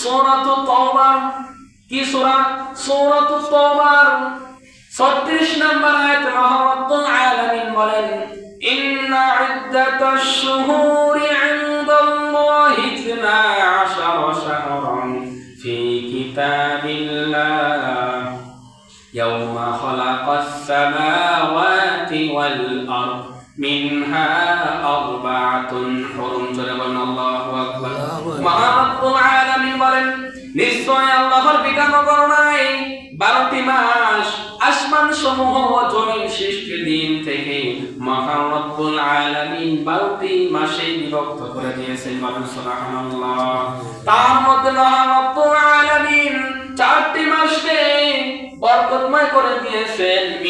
সূরাতুত তাওবা কি সূরা সূরাতুত তাওবার 36 নম্বর আয়াতে মহারব্বুল আলামিন বলেন ইন্না ইদ্দাতাশ শুহুরি ইনদাল্লাহি 12 শাহরান ফি কিতাবিল্লাহ يوم خلق السماوات والأرض منها أربعة حرم جربنا الله أكبر বারোটি মাস আসমান সমূহ জমিন সৃষ্টির দিন থেকে মহারব্বুল আলামিন বারোটি মাসে বিভক্ত করে দিয়েছেন তার মধ্যে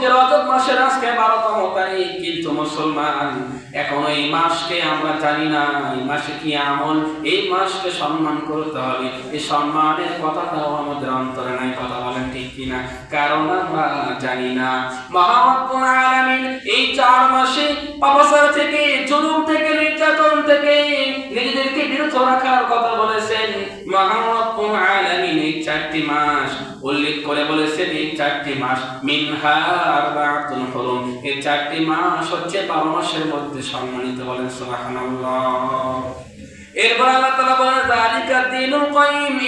যে রজব মাসের আজকে 12তম তারিখ, কিন্তু মুসলমান এই মাসকে আমরা জানি না, এই মাসে কি আমল? এই মাসকে সম্মান করতে হবে। এই সম্মানের কথাটাও আমাদের অন্তরে নাই, কথা বলেন ঠিক কিনা? কারণ আমরা জানি না। মহারব্বুল আলামিন এই চার মাসে থেকে, জুলুম থেকে, নির্যাতন থেকে, নিজেদেরকে রাখার কথা বলেছেন আলামিন, এই চারটি মাস উল্লেখ করে বলেছেন, এই চারটি মাস এই চারটি মাস হচ্ছে বারো মাসের মধ্যে সম্মানিত বলেন এরপর আল্লাহ বলেন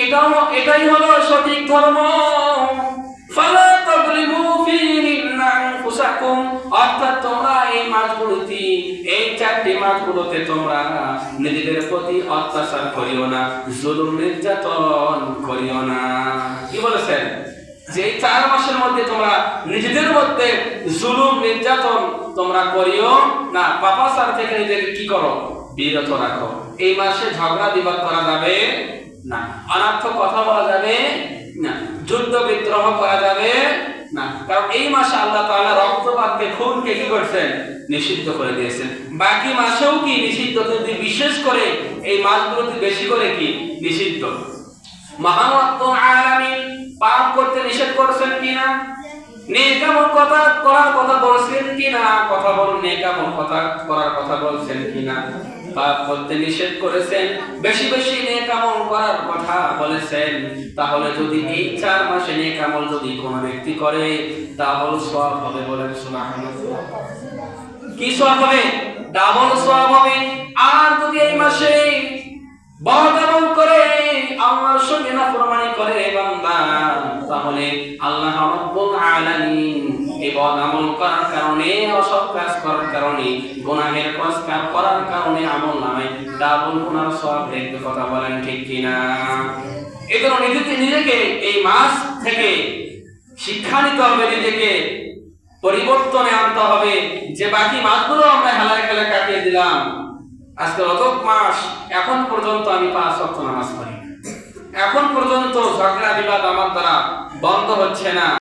এটাও এটাই হলো সঠিক ধর্ম। এই চারটি মাসগুলোতে তোমরা নিজেদের প্রতি অত্যাচার করিও না, জুলুম নির্যাতন করিও না। কি বলেছেন? যে চার মাসের মধ্যে তোমরা নিজেদের মধ্যে জুলুম, নির্যাতন তোমরা করিও না, পাপাচার থেকে নিজেকে কি করো? বিরত রাখো। এই মাসে ঝগড়া, বিবাদ করা যাবে না। অনার্থ কথা বলা যাবে না। যুদ্ধ, বিদ্রোহ করা যাবে কারণ এই মাসে আল্লাহ তাআলা রক্তপাতকে খুনকে কি করছেন? নিষিদ্ধ করে দিয়েছেন। বাকি মাসেও কি নিষিদ্ধ? কিন্তু বিশেষ করে এই মাসগুলোতে বেশি করে কি? নিষিদ্ধ। পাপ করতে নিষেধ কিনা? কথা করার কথা বলছেন কিনা? কথা বলুন নেকামল কথা করার কথা বলছেন কিনা? পাপ করতে নিষেধ করেছেন। বেশি বেশি নেকামল করার কথা বলেছেন। তাহলে যদি এই চার মাসে নেকামল যদি কোনো ব্যক্তি করে হবে কি সব হবে? ডাবল হবে। আর যদি এই মাসে বদআমল করে, আল্লাহর সঙ্গে নাফরমানি করে বান্দা, তাহলে আল্লাহ রাব্বুল আলামিন শিক্ষা নিতে হবে, নিজেকে পরিবর্তনে আনতে হবে। যে বাকি মাসগুলো আমরা হেলায় খেলে কাটিয়ে দিলাম, আজকে রজব মাস, এখন পর্যন্ত আমি পাঁচ ওয়াক্ত নামাজ পড়ি। এখন পর্যন্ত ঝগড়া বিবাদ আমার দ্বারা বন্ধ হচ্ছে না।